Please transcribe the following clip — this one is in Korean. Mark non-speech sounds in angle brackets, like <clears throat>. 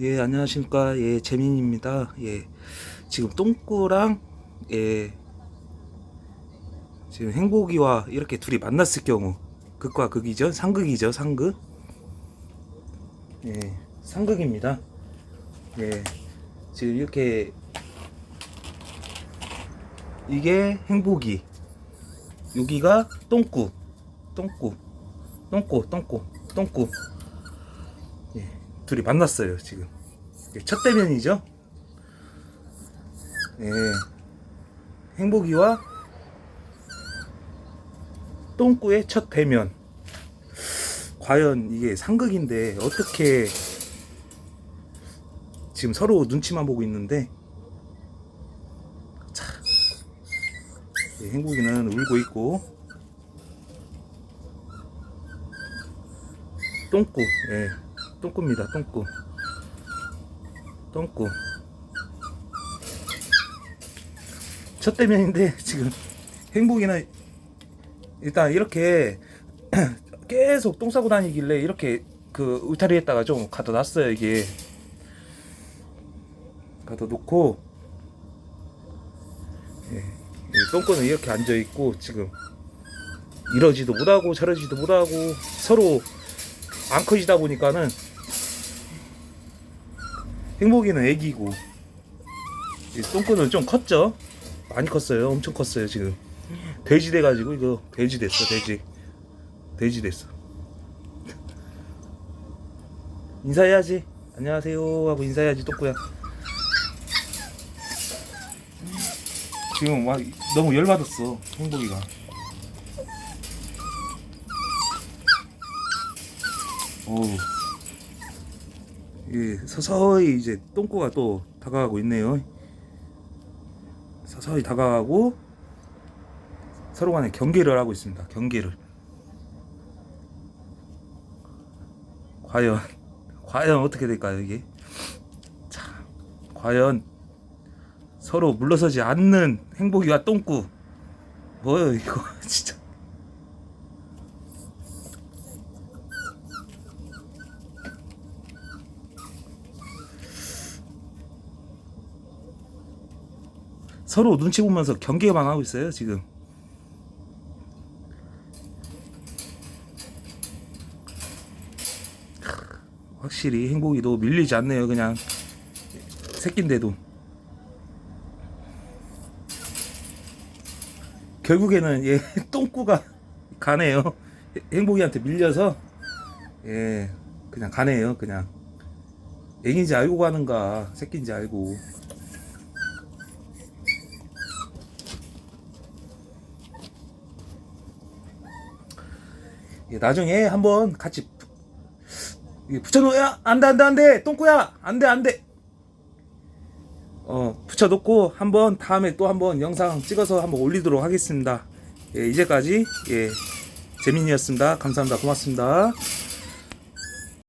예, 안녕하십니까. 예, 재민입니다. 예, 지금 똥꾸랑, 예, 지금 행복이와 이렇게 둘이 만났을 경우, 극과 극이죠. 상극이죠, 상극. 예, 상극입니다. 예, 지금 이렇게, 이게 행복이, 여기가 똥꾸, 똥꾸, 똥꾸, 똥꾸, 똥꾸. 예, 둘이 만났어요 지금. 첫 대면이죠? 예, 행복이와 똥꾸의 첫 대면. 과연 이게 상극인데 어떻게 지금 서로 눈치만 보고 있는데? 자, 예, 행복이는 울고 있고. 똥꾸 예. 똥꾸입니다 똥꾸 똥꾸 첫 대면인데 지금 행복이는 일단 이렇게 <clears throat> 계속 똥 싸고 다니길래 이렇게 그 울타리에다가 좀 가둬 놨어요 이게. 가둬 놓고. 예, 이 똥꾸는 이렇게 앉아 있고 지금 이러지도 못하고 저러지도 못하고 서로 안 커지다 보니까는 행복이는 애기고. 이 똥꾸는 좀 컸죠? 많이 컸어요. 엄청 컸어요 지금. 돼지 돼가지고 이거 돼지 됐어 돼지. <laughs> 돼지 됐어. 인사해야지. 안녕하세요 하고 인사해야지 똥꾸야. 지금 막 너무 열받았어 행복이가. 오. 예, 서서히 이제 똥꼬가 또 다가가고 있네요. 서서히 다가가고 서로 간에 경계를 하고 있습니다. 경계를. 과연 <laughs> 과연 어떻게 될까요, 이게? 자, 과연 서로 물러서지 않는 행복이와 똥꾸. 뭐요, 이거 <laughs> 진짜. 서로 눈치 보면서 경계만 하고 있어요 지금. 확실히 행복이도 밀리지 않네요 그냥. 새끼인데도. 결국에는 <laughs> 얘 똥꾸가 가네요. 행복이한테 밀려서 예 그냥 가네요 그냥. 애기인지 알고 가는가 새끼인지 알고 나중에 한번 같이 부- 이게 붙여놓어야 안 돼 안 돼 안 돼 똥꾸야 안 돼 안 돼. 어 붙여놓고 한번 다음에 또 한번 영상 찍어서 한번 올리도록 하겠습니다. 예, 이제까지 예 재민이었습니다. 감사합니다. 고맙습니다